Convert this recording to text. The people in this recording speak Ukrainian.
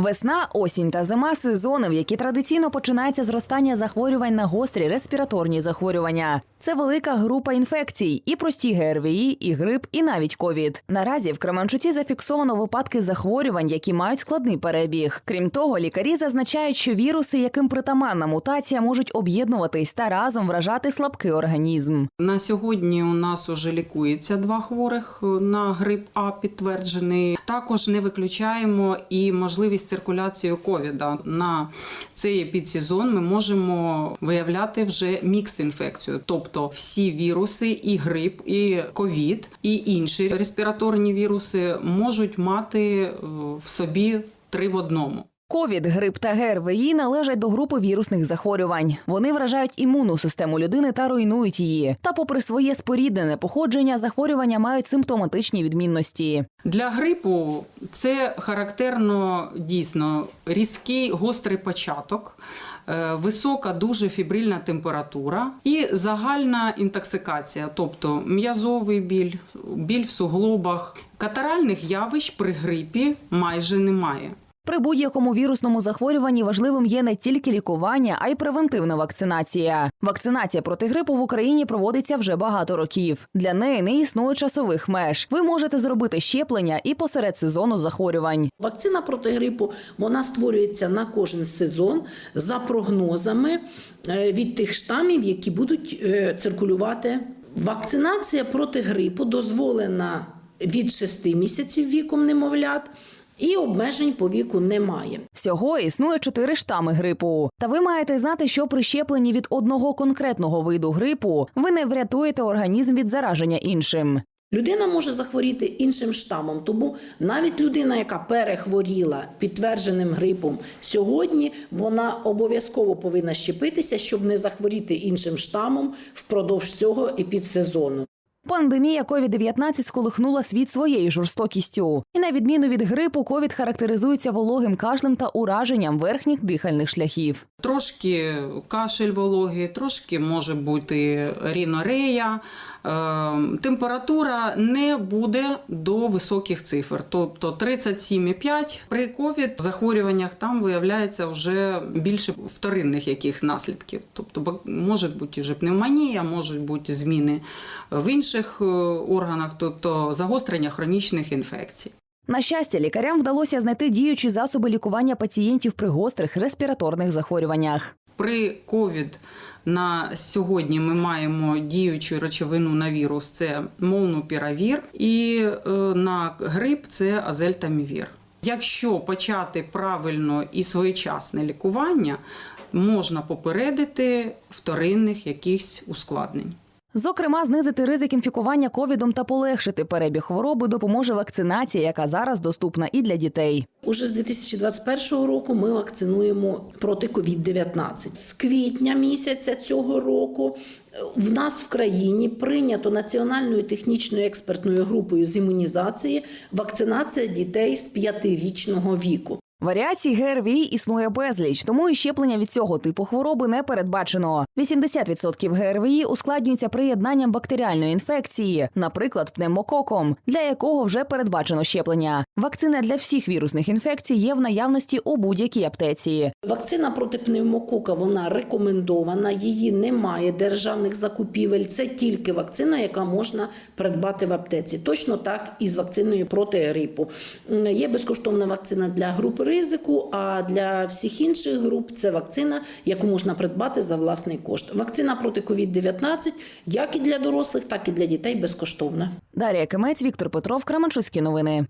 Весна, осінь та зима сезони, в які традиційно починається зростання захворювань на гострі респіраторні захворювання. Це велика група інфекцій, і прості ГРВІ, і грип, і навіть ковід. Наразі в Кременчуці зафіксовано випадки захворювань, які мають складний перебіг. Крім того, лікарі зазначають, що віруси, яким притаманна мутація, можуть об'єднуватись та разом вражати слабкий організм. На сьогодні у нас уже лікується два хворих на грип А підтверджений. Також не виключаємо і можливість циркуляції ковіда. На цей підсезон ми можемо виявляти вже мікс інфекцію, тобто всі віруси, і грип, і ковід, і інші респіраторні віруси можуть мати е, в собі три в одному. Ковід, грип та ГРВІ належать до групи вірусних захворювань. Вони вражають імунну систему людини та руйнують її. Та, попри своє споріднене походження, захворювання мають симптоматичні відмінності. Для грипу це характерно дійсно різкий гострий початок, е, висока дуже фібрильна температура і загальна інтоксикація, тобто м'язовий біль, біль в суглобах. Катаральних явищ при грипі майже немає. При будь-якому вірусному захворюванні важливим є не тільки лікування, а й превентивна вакцинація. Вакцинація проти грипу в Україні проводиться вже багато років. Для неї не існує часових меж. Ви можете зробити щеплення і посеред сезону захворювань. Вакцина проти грипу вона створюється на кожен сезон за прогнозами е, від тих штамів, які будуть е, циркулювати. Вакцинація проти грипу дозволена від 6 місяців віком немовлят. І обмежень по віку немає. Всього існує чотири штами грипу. Та ви маєте знати, що при щепленні від одного конкретного виду грипу ви не врятуєте організм від зараження іншим. Людина може захворіти іншим штамом, тому навіть людина, яка перехворіла підтвердженим грипом сьогодні, вона обов'язково повинна щепитися, щоб не захворіти іншим штамом впродовж цього епідсезону. Пандемія COVID-19 сколихнула світ своєю жорстокістю. І на відміну від грипу, ковід характеризується вологим кашлем та ураженням верхніх дихальних шляхів. Трошки кашель вологий, трошки може бути рінорея. Е, Температура не буде до високих цифр, тобто 37,5. При ковід захворюваннях там виявляється вже більше вторинних яких наслідків. Тобто може бути вже пневмонія, можуть бути зміни в інших е, органах, тобто загострення хронічних інфекцій. На щастя, лікарям вдалося знайти діючі засоби лікування пацієнтів при гострих респіраторних захворюваннях. При ковід на сьогодні ми маємо діючу речовину на вірус це молнупіравір, і е, на грип це азельтамівір. Якщо почати правильно і своєчасне лікування, можна попередити вторинних якихось ускладнень. Зокрема, знизити ризик інфікування ковідом та полегшити перебіг хвороби допоможе вакцинація, яка зараз доступна і для дітей. Уже з 2021 року ми вакцинуємо проти COVID-19. З квітня місяця цього року е, в нас в країні прийнято національною технічною експертною групою з імунізації вакцинація дітей з 5-річного віку. Варіацій ГРВІ існує безліч, тому і щеплення від цього типу хвороби не передбачено. 80% ГРВІ ускладнюється приєднанням бактеріальної інфекції, наприклад, пневмококом, для якого вже передбачено щеплення. Вакцина для всіх вірусних інфекцій є в наявності у будь-якій аптеці. Вакцина проти пневмокока вона рекомендована, її немає державних закупівель. Це тільки вакцина, яка можна придбати в аптеці. Точно так і з вакциною проти грипу. Є безкоштовна вакцина для групи ризику, а для всіх інших груп це вакцина, яку можна придбати за власний кошт. Вакцина проти COVID-19 як і для дорослих, так і для дітей безкоштовна. Дарія Кимець, Віктор Петров, Кременчуцькі новини.